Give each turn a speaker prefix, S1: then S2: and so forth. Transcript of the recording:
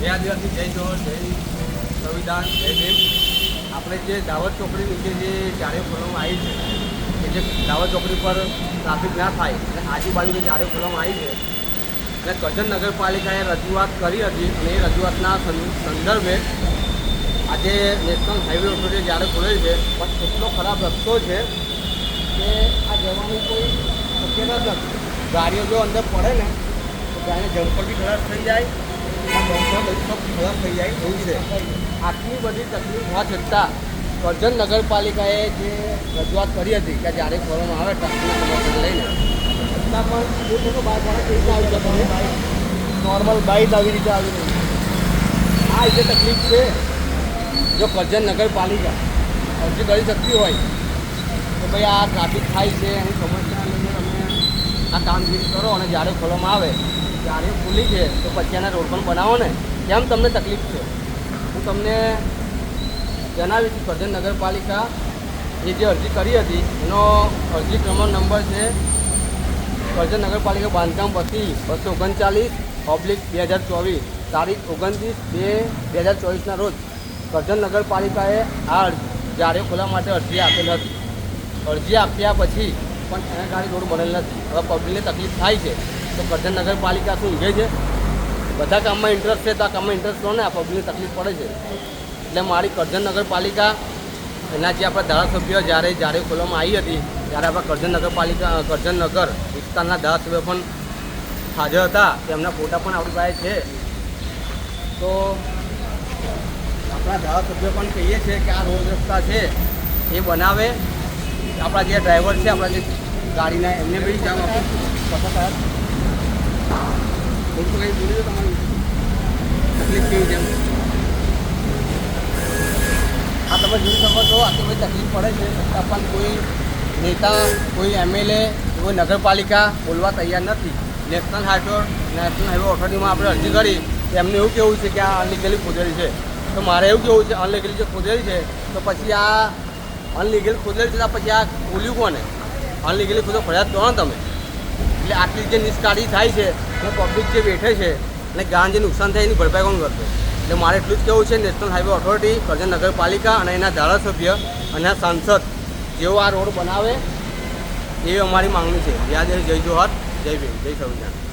S1: જય આદિવાસી, જય જોહર જય સંવિધાન, જય ભીમ. આપણે જે દાવત ચોકડી નીચે જે જાળીઓ ખોલવામાં આવી છે, કે જે દાવત ચોકડી પર ટ્રાફિક ના થાય, અને આજુબાજુ જે જાળીઓ ખોલવામાં આવી છે, અને કરજણ નગરપાલિકાએ રજૂઆત કરી હતી, અને એ રજૂઆતના સંદર્ભે આજે નેશનલ હાઈવે ઓથોરિટી જ્યારે ખોલેલી છે, પણ એટલો ખરાબ રસ્તો છે, કે આ જવાની કોઈ શક્યતા જ નથી. ગાડીઓ જો અંદર પડે ને, તો ગાડીને જમ્પર બી ખરાબ થઈ જાય ખરાબ થઈ જાય છે આટલી બધી તકલીફ હોવા છતાં કરજણ નગરપાલિકાએ જે રજૂઆત કરી હતી કે જ્યારે ખોલવામાં આવે ટ્રાફિકના સમસ્યાને લઈને છતાં પણ એ લોકો બાઇક વાળા કેવી રીતે આવી શકે નોર્મલ બાઇક આવી રીતે આવી રહી આ જે તકલીફ છે, જો કરજણ નગરપાલિકા અરજી કરી શકતી હોય કે ભાઈ આ ટ્રાફિક થાય છે, એની સમસ્યાને તમે આ કામગીરી કરો અને જ્યારે ખોલવામાં આવે જ્યારે ખુલી છે, તો પછી એના રોડ પણ બનાવો ને. કેમ તમને તકલીફ છે? હું તમને જણાવીશ કરજણ નગરપાલિકા એ જે અરજી કરી હતી, એનો અરજી ક્રમાંક નંબર છે કરજણ નગરપાલિકા બાંધકામ પછી બસો ઓગણચાલીસ પબ્લિક બે હજાર ચોવીસ, તારીખ ઓગણત્રીસ બે બે હજાર ચોવીસના રોજ કરજણ નગરપાલિકાએ આ જાળીઓ ખોલવા માટે અરજી આપેલ હતી. અરજી આપ્યા પછી પણ એના ગાડી રોડ બનેલ નથી. હવે પબ્લિકને તકલીફ થાય છે. તો કરજણ નગરપાલિકા શું ઊંઘે છે? બધા કામમાં ઇન્ટરેસ્ટ છે તો આ કામમાં ઇન્ટરેસ્ટ લો ને આ પબ્લિકને તકલીફ પડે છે. એટલે મારી કરજણ નગરપાલિકા, એના જે આપણા ધારાસભ્ય જ્યારે જ્યારે ખોલવામાં આવી હતી, ત્યારે આપણા કરજણ નગરપાલિકા કરજણ નગર વિસ્તારના ધારાસભ્ય પણ હાજર હતા. તેમના ફોટા પણ આપણી પાસે છે. તો આપણા ધારાસભ્ય પણ કહીએ છીએ કે આ રોડ રસ્તા છે. એ બનાવે. આપણા જે ડ્રાઈવર છે, આપણા જે ગાડીના એમને બી જામ આપો. બોલતું કંઈ બોલી તમારી. તકલીફ છે આ તમે જોઈ શકો છો આટલી બધી તકલીફ પડે છે. પણ કોઈ નેતા, કોઈ એમએલએ, કોઈ નગરપાલિકા બોલવા તૈયાર નથી. નેશનલ હાઈવે નેશનલ હાઈવે ઓથોરિટીમાં આપણે અરજી કરી એમને એવું કેવું છે કે આ અનલીગલી ખોદેલી છે. તો મારે એવું કેવું છે અનલીગલી જે ખોદેલી છે, તો પછી આ અનલીગલ ખોદેલી છે પછી આ ખોલ્યું કોને? અનલીગલી ખોદો ફરિયાદ કરો તમે. એટલે આટલી જે નિષ્કાળી થાય છે અને પબ્લિક જે બેઠે છે, અને ગામ જે નુકસાન થાય એની ભરપાઈ કોણ કરશે? એટલે મારે એટલું જ કહેવું છે નેશનલ હાઈવે ઓથોરિટી કરજણ નગરપાલિકા અને એના ધારાસભ્ય અને સાંસદ જેઓ આ રોડ બનાવે, એવી અમારી માંગણી છે. યાદ જય જોહાર, જય ભીમ, જય સંવિધાન.